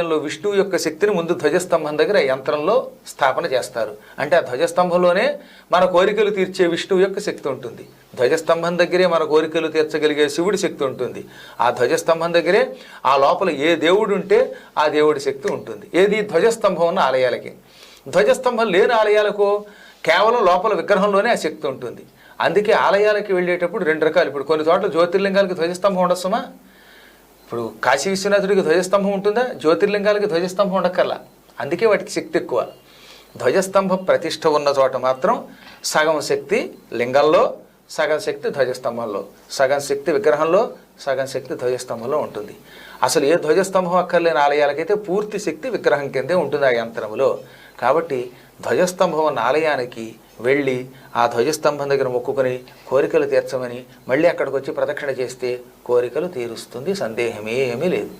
విష్ణువు యొక్క శక్తిని ముందు ధ్వజస్తంభం దగ్గర యంత్రంలో స్థాపన చేస్తారు. అంటే ఆ ధ్వజస్తంభంలోనే మన కోరికలు తీర్చే విష్ణువు యొక్క శక్తి ఉంటుంది. ధ్వజస్తంభం దగ్గరే మన కోరికలు తీర్చగలిగే శివుడి శక్తి ఉంటుంది. ఆ ధ్వజస్తంభం దగ్గరే ఆ లోపల ఏ దేవుడు ఉంటే ఆ దేవుడి శక్తి ఉంటుంది. ఏది? ధ్వజస్తంభం ఉన్న ఆలయాలకి. ధ్వజస్తంభం లేని ఆలయాలకు కేవలం లోపల విగ్రహంలోనే ఆ శక్తి ఉంటుంది. అందుకే ఆలయాలకి వెళ్ళేటప్పుడు రెండు రకాలు. ఇప్పుడు కొన్ని చోట్ల జ్యోతిర్లింగాలకి ధ్వజస్తంభం ఉండొస్తుమా ఇప్పుడు కాశీ విశ్వనాథుడికి ధ్వజస్తంభం ఉంటుందా? జ్యోతిర్లింగాలకి ధ్వజస్తంభం ఉండక్కర్లా? అందుకే వాటికి శక్తి ఎక్కువ. ధ్వజస్తంభం ప్రతిష్ట ఉన్న చోట మాత్రం సగం శక్తి లింగంలో సగం శక్తి ధ్వజస్తంభంలో సగం శక్తి విగ్రహంలో సగం శక్తి ధ్వజస్తంభంలో ఉంటుంది. అసలు ఏ ధ్వజస్తంభం అక్కర్లేని ఆలయాలకైతే పూర్తి శక్తి విగ్రహం కిందే ఉంటుంది ఆ యంత్రంలో కాబట్టి ధ్వజస్తంభం ఉన్న ఆలయానికి వెళ్ళి ఆ ధ్వజస్తంభం దగ్గర మొక్కుకొని కోరికలు తీర్చమని మళ్ళీ అక్కడికి వచ్చి ప్రదక్షిణ చేస్తే కోరికలు తీరుస్తుంది సందేహమే ఏమీ లేదు.